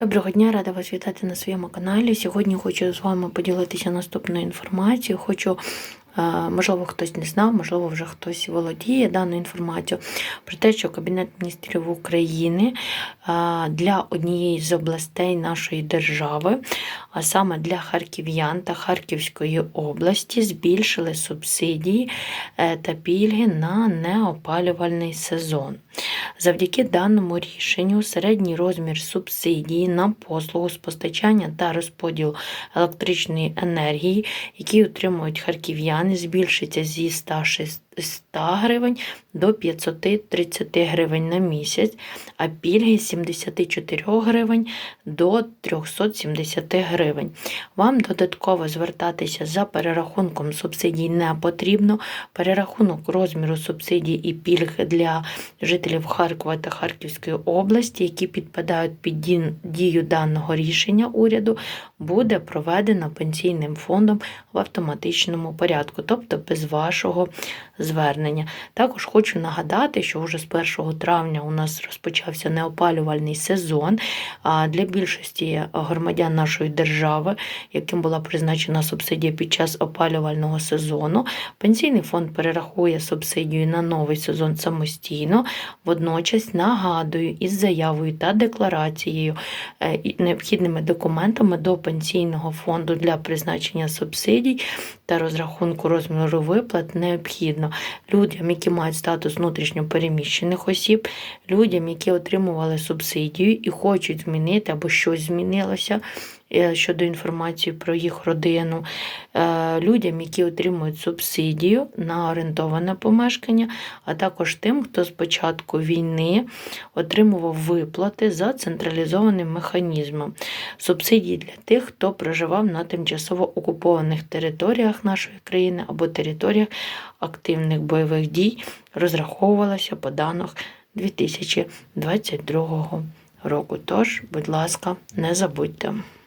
Доброго дня, рада вас вітати на своєму каналі. Сьогодні хочу з вами поділитися наступною інформацією. Хочу, е, можливо, хтось не знав, можливо, вже хтось володіє даною інформацією про те, що Кабінет міністрів України е, для однієї з областей нашої держави, а саме для харків'ян та Харківської області, збільшили субсидії е, та пільги на неопалювальний сезон. Завдяки даному рішенню середній розмір субсидії на послугу з постачання та розподіл електричної енергії, які отримують харків'яни, збільшиться зі 106 100 гривень до 530 гривень на місяць, а пільги з 74 гривень до 370 гривень. Вам додатково звертатися за перерахунком субсидій не потрібно. Перерахунок розміру субсидій і пільг для жителів Харкова та Харківської області, які підпадають під дію даного рішення уряду, буде проведено пенсійним фондом в автоматичному порядку, тобто без вашого звернення. Також хочу нагадати, що вже з 1 травня у нас розпочався неопалювальний сезон. Для більшості громадян нашої держави, яким була призначена субсидія під час опалювального сезону, пенсійний фонд перерахує субсидію на новий сезон самостійно. Водночас нагадую із заявою та декларацією е, необхідними документами до пенсійного фонду для призначення субсидій та розрахунку розміру виплат необхідно людям, які мають статус внутрішньопереміщених осіб, людям, які отримували субсидію і хочуть змінити або щось змінилося щодо інформації про їх родину, е, людям, які отримують субсидію на орендоване помешкання, а також тим, хто з початку війни отримував виплати за централізованим механізмом. Субсидії для тих, хто проживав на тимчасово окупованих територіях нашої країни або територіях активних бойових дій, розраховувалася по даних 2022 року. Тож, будь ласка, не забудьте.